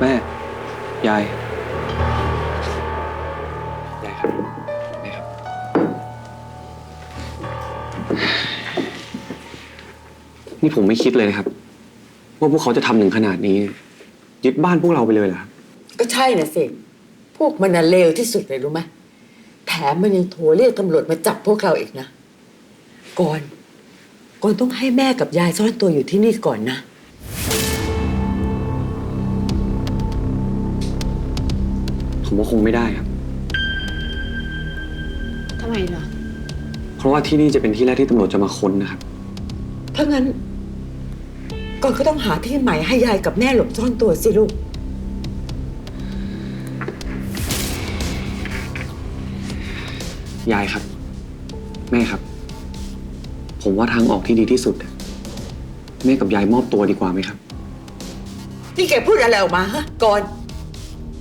แม่ ยาย ยายครับแม่ครับ นี่ผมไม่คิดเลยนะครับ ว่าพวกเขาจะทำถึงขนาดนี้ ยึดบ้านพวกเราไปเลยเหรอครับก็ใช่น่ะสิ พวกมันน่ะเลวที่สุดเลยรู้ไหมแถมมันยังโทรเรียกตำรวจมาจับพวกเราอีกนะ ก่อน ก่อนต้องให้แม่กับยายซ่อนตัวอยู่ที่นี่ก่อนนะ ผมว่าคงไม่ได้ครับ ทำไมล่ะเพราะว่าที่นี่จะเป็นที่แรกที่ตำรวจจะมาค้นนะครับ ถ้างั้น ก่อนก็ต้องหาที่ใหม่ให้ยายกับแม่หลบซ่อนตัวสิลูก ยายครับ แม่ครับ ผมว่าทางออกที่ดีที่สุดอะแม่กับยายมอบตัวดีกว่าไหมครับ นี่แกพูดอะไรออกมาฮะก่อนแ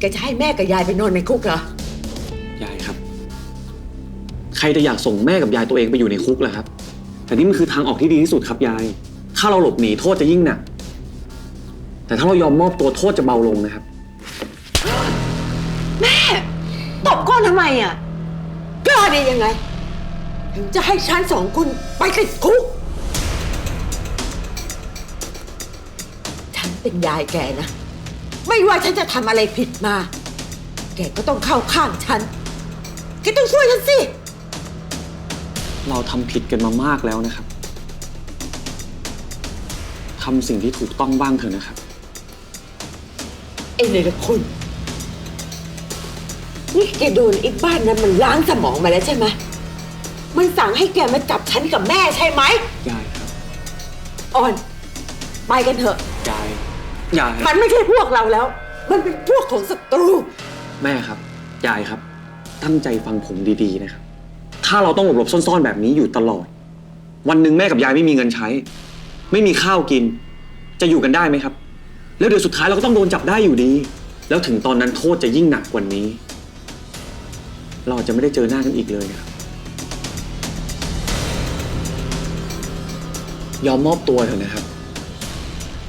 กจะให้แม่กับยายไปนอนในคุกเหรอ ยายครับ ใครจะอยากส่งแม่กับยายตัวเองไปอยู่ในคุกล่ะครับ แต่นี่มันคือทางออกที่ดีที่สุดครับยาย ถ้าเราหลบหนีโทษจะยิ่งหนัก แต่ถ้าเรายอมมอบตัวโทษจะเบาลงนะครับตบก้นทำไมอะกล้าได้ยังไง ถึงจะให้ฉันสองคนไปติดคุก ฉันเป็นยายแกนะ ไม่ว่าฉันจะทำอะไรผิดมา แกก็ต้องเข้าข้างฉัน แกต้องช่วยฉันสิ เราทำผิดกันมามากแล้วนะครับทำสิ่งที่ถูกต้องบ้างเถอะนะครับ ไอ้เนรคุณ นี่แกโดนไอ้บ้านนั้นมันล้างสมองมาแล้วใช่ไหมมันสั่งให้แกมาจับฉันกับแม่ใช่ไหม ยายครับ อ่อน ไปกันเถอะ ยาย ยายมันไม่ใช่พวกเราแล้ว มันเป็นพวกของศัตรู แม่ครับยายครับ ตั้งใจฟังผมดีๆนะครับ ถ้าเราต้องหลบหลบๆซ่อนๆแบบนี้อยู่ตลอด วันหนึ่งแม่กับยายไม่มีเงินใช้ ไม่มีข้าวกิน จะอยู่กันได้ไหมครับ แล้วเดี๋ยวสุดท้ายเราก็ต้องโดนจับได้อยู่ดี แล้วถึงตอนนั้นโทษจะยิ่งหนักกว่านี้ เราอาจจะไม่ได้เจอหน้ากันอีกเลยนะครับยอมมอบตัวเถอะนะครับ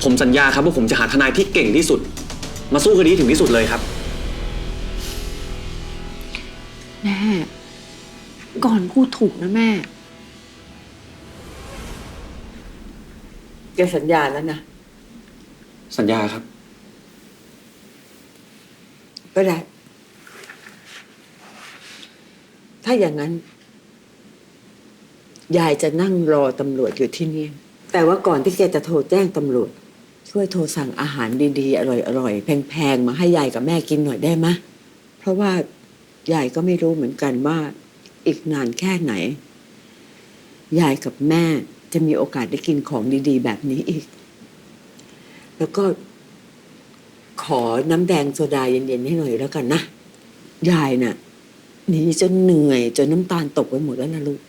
ผมสัญญาครับว่าผมจะหาทนายที่เก่งที่สุด มาสู้คดีให้ถึงที่สุดเลยครับ แม่ ก่อนพูดถูกนะแม่ แกสัญญาแล้วนะ สัญญาครับ ก็ได้ ถ้าอย่างนั้น ยายจะนั่งรอตำรวจอยู่ที่นี่ แต่ว่าก่อนที่แกจะโทรแจ้งตำรวจ ช่วยโทรสั่งอาหารดีๆ อร่อยๆ แพงๆ มาให้ยายกับแม่กินหน่อยได้ไหมะเพราะว่ายายก็ไม่รู้เหมือนกันว่า อีกนานแค่ไหน ยายกับแม่จะมีโอกาสได้กินของดีๆ แบบนี้อีก แล้วก็ขอน้ำแดงโซดาเย็นๆให้หน่อยแล้วกันนะ ยายน่ะหนีจนเหนื่อย จนน้ำตาลตกไปหมดแล้วนะลูก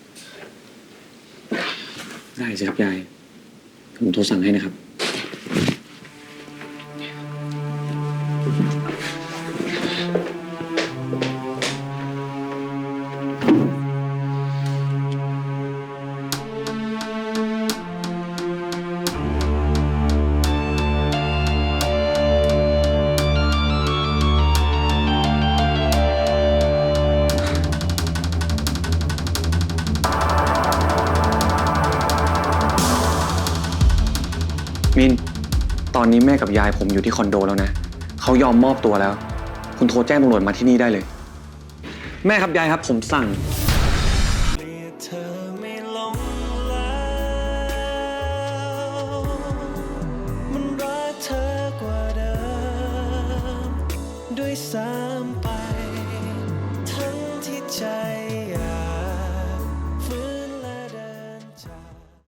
ได้สิครับยาย ผมโทรสั่งให้นะครับ มิน ตอนนี้แม่กับยายผมอยู่ที่คอนโดแล้วนะ เขายอมมอบตัวแล้ว คุณโทรแจ้งตำรวจมาที่นี่ได้เลย แม่ครับยายครับผมสั่ง ด้วยซ้ำไป ทั้งที่ใจ